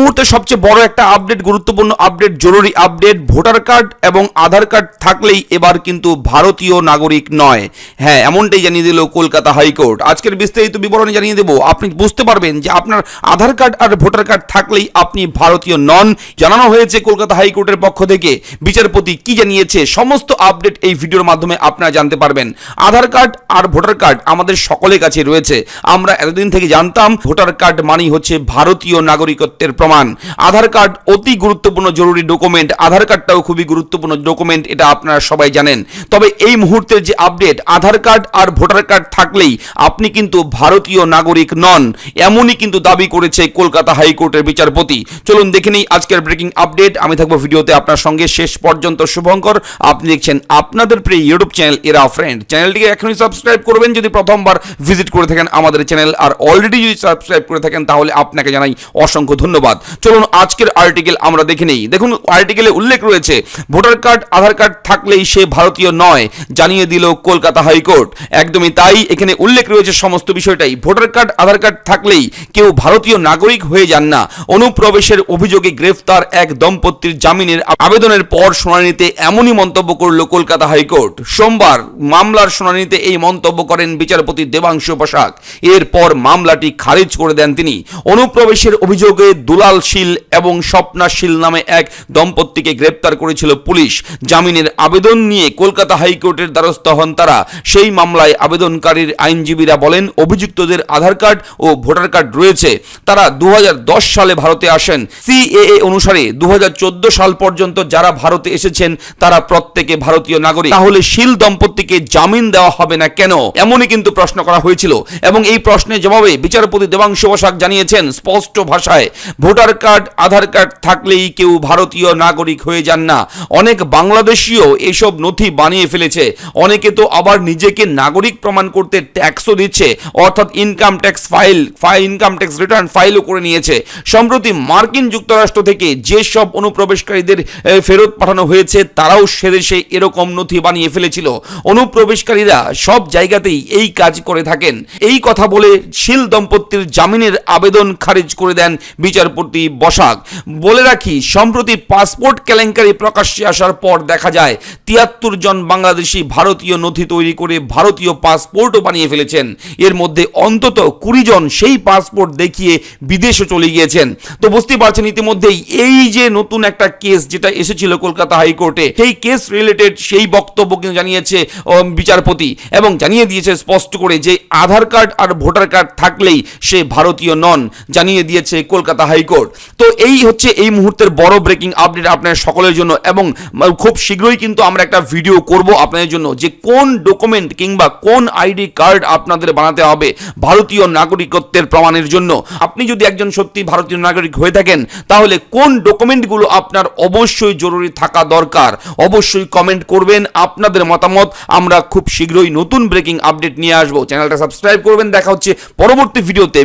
মুহূর্তে সবচেয়ে বড় একটা আপডেট গুরুত্বপূর্ণ আপডেট জরুরি আপডেট ভোটার কার্ড এবং আধার কার্ড থাকলেই এবার কিন্তু ভারতীয় নাগরিক নয়। হ্যাঁ এমনটাই জানিয়ে দিল কলকাতা হাইকোর্ট। আজকের বিস্তারিত বিবরণী জানিয়ে দেবো, আপনি বুঝতে পারবেন যে আপনার আধার কার্ড আর ভোটার কার্ড থাকলেই আপনি ভারতীয় নন। জানানো হয়েছে কলকাতা হাইকোর্টের পক্ষ থেকে। বিচারপতি কি জানিয়েছে? সমস্ত আপডেট এই ভিডিওর মাধ্যমে আপনারা জানতে পারবেন। আধার কার্ড আর ভোটার কার্ড আমাদের সকলের কাছে রয়েছে। আমরা এতদিন থেকে জানতাম ভোটার কার্ড মানেই হচ্ছে ভারতীয় নাগরিকত্বের প্রমাণ। আধার কার্ড অতি গুরুত্বপূর্ণ, জরুরি ডকুমেন্ট। আধার কার্ডটাও খুবই গুরুত্বপূর্ণ ডকুমেন্ট, এটা আপনারা সবাই জানেন। তবে এই মুহূর্তের যে আপডেট, আধার কার্ড আর ভোটার কার্ড থাকলেই আপনি কিন্তু ভারতীয় নাগরিক নন, এমনই কিন্তু দাবি করেছে কলকাতা হাইকোর্টের বিচারপতি। চলুন দেখে নিই আজকের ব্রেকিং আপডেট। আমি থাকব ভিডিওতে আপনার সঙ্গে। শেষ পর্যন্ত শুভঙ্কর। আপনি দেখছেন আপনাদের প্রিয় ইউটিউব চ্যানেল এরা ফ্রেন্ড। চ্যানেলটিকে এখনই সাবস্ক্রাইব করবেন, যদি প্রথমবার ভিজিট করে থাকেন আমাদের চ্যানেল। আর অলরেডি যদি সাবস্ক্রাইব করে থাকেন, তাহলে আপনাকে জানাই অসংখ্য ধন্যবাদ। চলুন আজকের আর্টিকেল আমরা দেখে নেই। দেখুন আর্টিকেলে উল্লেখ রয়েছে, ভোটার কার্ড, আধার কার্ড থাকলেই সে ভারতীয় নয়, জানিয়ে দিল কলকাতা হাইকোর্ট। একদমই তাই, এখানে উল্লেখ রয়েছে সমস্ত বিষয়টাই। ভোটার কার্ড, আধার কার্ড থাকলেই কেউ ভারতীয় নাগরিক হয়ে যান না। অনুপ্রবেশের অভিযোগে গ্রেফতার এক দম্পতির জামিনের আবেদনের পর শুনানিতে এমনই মন্তব্য করল কলকাতা হাইকোর্ট। সোমবার মামলার শুনানিতে এই মন্তব্য করেন বিচারপতি দেবাংশু বসাক। এরপর মামলাটি খারিজ করে দেন তিনি। অনুপ্রবেশের অভিযোগে দুলাল শীল এবং স্বপ্না শীল নামে এক দম্পতিকে গ্রেপ্তার করেছিল পুলিশ। জামিনের আবেদন নিয়ে কলকাতা হাইকোর্টের দ্বারস্থ হন তারা। সেই মামলায় আবেদনকারীর আইনজীবীরা বলেন, অভিযুক্তদের আধার কার্ড ও ভোটার কার্ড রয়েছে। তারা দু সালে ভারতে আসেন। সিএএ অনুসারে দু সাল পর্যন্ত যারা ভারতে এসেছেন, তারা প্রত্যেকে ভারতীয় নাগরিক। তাহলে শীল দম্পতিকে জামিন দেওয়া হবে না কেন? এমনই কিন্তু প্রশ্ন করা হয়েছিল। এবং এই প্রশ্নের জবাবে বিচারপতি দেবাংশু বসাক জানিয়েছেন, স্পষ্ট ভাষায়, ভোটার কার্ড, আধার কার্ড থাকলেই কেউ ভারতীয় নাগরিক হয়ে যান না। অনেক বাংলাদেশিও এসব নথি বানিয়ে ফেলেছে। অনেকে তো আবার নিজেকে নাগরিক প্রমাণ করতে ট্যাক্সও দিচ্ছে, অর্থাৎ income tax file income tax return ফাইলও করে নিয়েছে। সম্প্রতি মার্কিন যুক্তরাষ্ট্র থেকে যেসব অনুপ্রবেশকারীদের ফেরত পাঠানো হয়েছে, তারাও সেদেশে এরকম নথি বানিয়ে ফেলেছিল। অনুপ্রবেশকারীরা সব জায়গাতেই এই কাজ করে থাকেন। এই কথা বলে শীল দম্পতির জামিনের আবেদন খারিজ করে দেন বিচারপতি। বসাক। বলে রাখি, সম্প্রতি পাসপোর্ট কেলেঙ্কারি প্রকাশ্যে আসার পর দেখা যায়, তিয়াত্তর জন বাংলাদেশি ভারতীয় নথি তৈরি করে ভারতীয় পাসপোর্টও বানিয়ে ফেলেছেন। এর মধ্যে অন্তত কুড়ি জন সেই পাসপোর্ট দেখিয়ে বিদেশে চলে গিয়েছেন। তো বুঝতে পারছেন ইতিমধ্যেই, এই যে নতুন একটা কেস যেটা এসেছিল কলকাতা হাইকোর্টে, সেই কেস রিলেটেড সেই বক্তব্য কিন্তু জানিয়েছে বিচারপতি। এবং জানিয়ে দিয়েছে স্পষ্ট করে যে, আধার কার্ড আর ভোটার কার্ড থাকলেই সে ভারতীয় নন। জানিয়ে দিয়েছে কলকাতা হাইকোর্ট। তো এই হচ্ছে এই মুহূর্তের বড় ব্রেকিং আপডেট আপনার সকলের জন্য এবং খুব শীঘ্রই কিন্তু আমরা একটা ভিডিও করব আপনাদের জন্য যে কোন ডকুমেন্ট কিংবা কোন আইডি কার্ড আপনাদের বানাতে হবে ভারতীয় নাগরিকত্বের প্রমাণের জন্য। আপনি যদি একজন সত্যি ভারতীয় নাগরিক হয়ে থাকেন, তাহলে কোন ডকুমেন্টগুলো আপনার অবশ্যই জরুরি থাকা দরকার? অবশ্যই কমেন্ট করবেন আপনাদের মতামত। আমরা খুব শীঘ্রই নতুন ব্রেকিং আপডেট নিয়ে আসব। চ্যানেলটা সাবস্ক্রাইব করবেন। দেখা হচ্ছে পরবর্তী ভিডিওতে